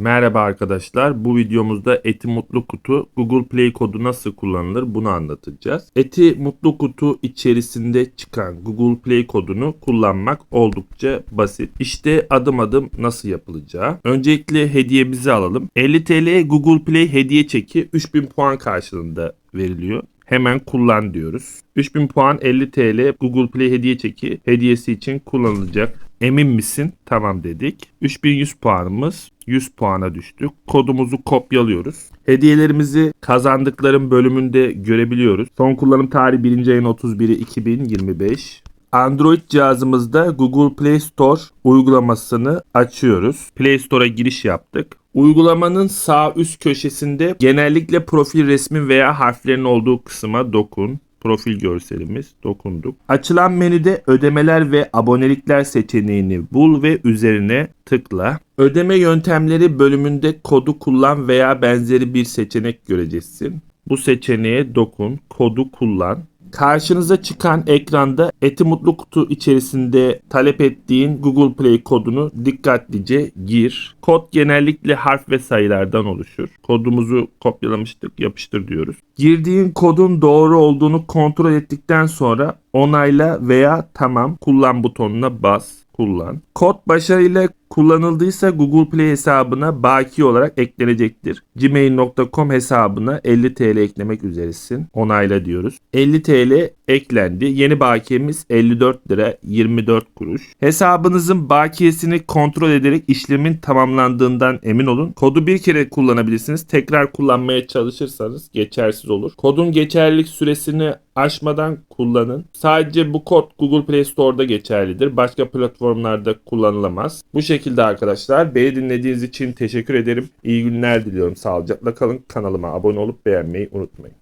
Merhaba arkadaşlar. Bu videomuzda Eti Mutlu Kutu Google Play kodu nasıl kullanılır bunu anlatacağız. Eti Mutlu Kutu içerisinde çıkan Google Play kodunu kullanmak oldukça basit. İşte adım adım nasıl yapılacağı. Öncelikle hediyemizi alalım. 50 TL Google Play hediye çeki 3000 puan karşılığında veriliyor. Hemen kullan diyoruz. 3000 puan 50 TL Google Play hediye çeki hediyesi için kullanılacak. Emin misin? Tamam dedik. 3100 puanımız 100 puana düştük. Kodumuzu kopyalıyoruz. Hediyelerimizi kazandıkların bölümünde görebiliyoruz. Son kullanım tarihi 1. ayın 31'i 2025. Android cihazımızda Google Play Store uygulamasını açıyoruz. Play Store'a giriş yaptık. Uygulamanın sağ üst köşesinde genellikle profil resmi veya harflerin olduğu kısma dokun. Profil görselimiz dokunduk. Açılan menüde ödemeler ve abonelikler seçeneğini bul ve üzerine tıkla. Ödeme yöntemleri bölümünde kodu kullan veya benzeri bir seçenek göreceksin. Bu seçeneğe dokun, kodu kullan. Karşınıza çıkan ekranda Eti Mutlu Kutu içerisinde talep ettiğin Google Play kodunu dikkatlice gir. Kod genellikle harf ve sayılardan oluşur. Kodumuzu kopyalamıştık, yapıştır diyoruz. Girdiğin kodun doğru olduğunu kontrol ettikten sonra onayla veya tamam kullan butonuna bas kullan. Kod başarıyla kullanıldıysa Google Play hesabına baki olarak eklenecektir. gmail.com hesabına 50 TL eklemek üzeresin. Onayla diyoruz. 50 TL eklendi. Yeni bakiyemiz 54 lira 24 kuruş. Hesabınızın bakiyesini kontrol ederek işlemin tamamlandığından emin olun. Kodu bir kere kullanabilirsiniz. Tekrar kullanmaya çalışırsanız geçersiz olur. Kodun geçerlilik süresini aşmadan kullanın. Sadece bu kod Google Play Store'da geçerlidir. Başka platformlarda kullanılamaz. Bu şekilde arkadaşlar. Beni dinlediğiniz için teşekkür ederim. İyi günler diliyorum. Sağlıcakla kalın. Kanalıma abone olup beğenmeyi unutmayın.